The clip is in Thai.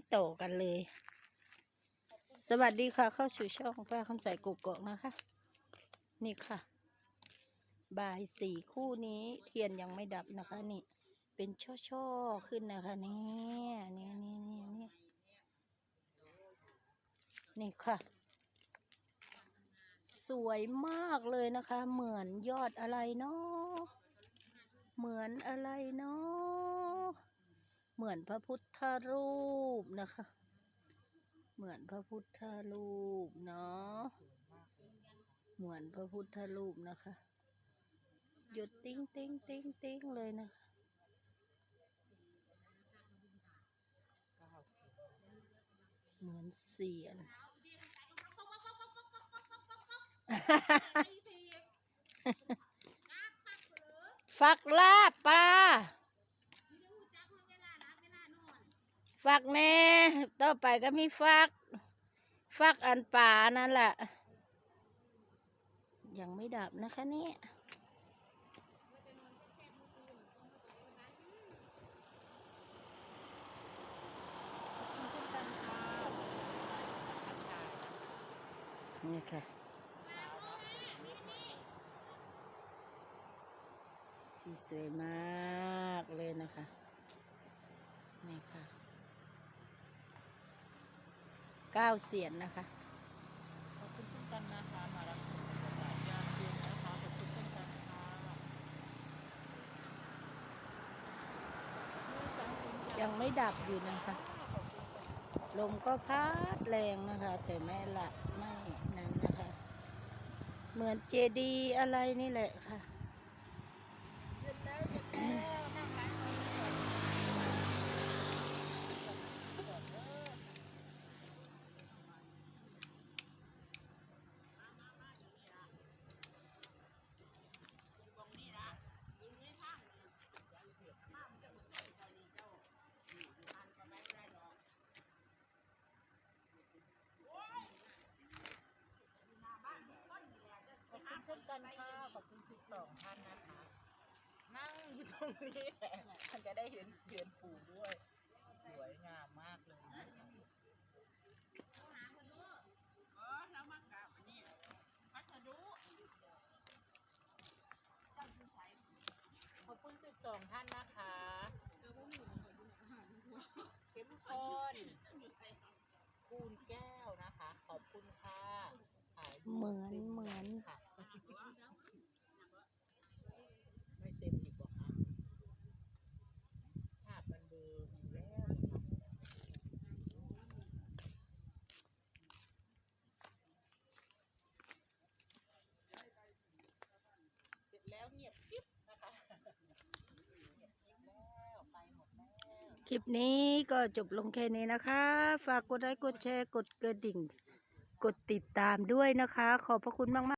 ไม่โตกันเลย สวัสดีค่ะ เข้าสู่ช่องป้าคำใสกุกกอกนะคะ นี่ค่ะ บ่ายสี่คู่นี้เทียนยังไม่ดับนะคะ นี่ เป็นช่อๆขึ้นนะคะเนี่ยนี่นี่นี่นี่นี่ค่ะ สวยมากเลยนะคะ เหมือนยอดอะไรเนาะเหมือนอะไรเนาะ เหมือนพระพุทธรูปนะคะ เหมือนพระพุทธรูปเนาะ เหมือนพระพุทธรูปนะคะ หยุดติ้งติ้งติ้งติ้งเลยนะคะเหมือนเสียนฝักลาบปลา ฝักแน่ต่อไปก็มีฝักฝักอันป่านั่นแหละ ยังไม่ดับนะคะเนี่ยนี่ค่ะสีสวยมากเลยนะคะ นี่ค่ะ เก้าเสียนนะคะขอบคุณเช่นกันนะคะมารับชมบรรยากาศยามเย็นนะคะขอบคุณเช่นกันค่ะยังไม่ดับอยู่นะคะ ลมก็พัดแรงนะคะ แต่ไม่ละไม่นั้นนะคะ เหมือนเจดีอะไรนี่แหละค่ะ เย็นแล้วเย็นแล้วนั่งร้านนี้ก่อนก่อนเด้อ ขอบคุณเช่นกันค่ะ ขอบคุณทุกสองท่านนะคะ นั่งอยู่ตรงนี้แหละมันจะได้เห็นเสียนปู่ด้วย สวยงามมากเลยนะคะขอบคุณสิบสองท่านนะคะเข้มข้นคูณแก้วนะคะ ขอบคุณค่ะ เหมือนเหมือน ค่ะ ไม่เต็มอีกเหรอคะภาพมันเบลออีกแล้วนะคะเสร็จแล้วเงียบกิ๊บนะคะคลิปนี้ก็จบลงแค่นี้นะคะ ฝากกดไลค์กดแชร์กดกระดิ่ง กดติดตามด้วยนะคะ ขอบพระคุณมากๆ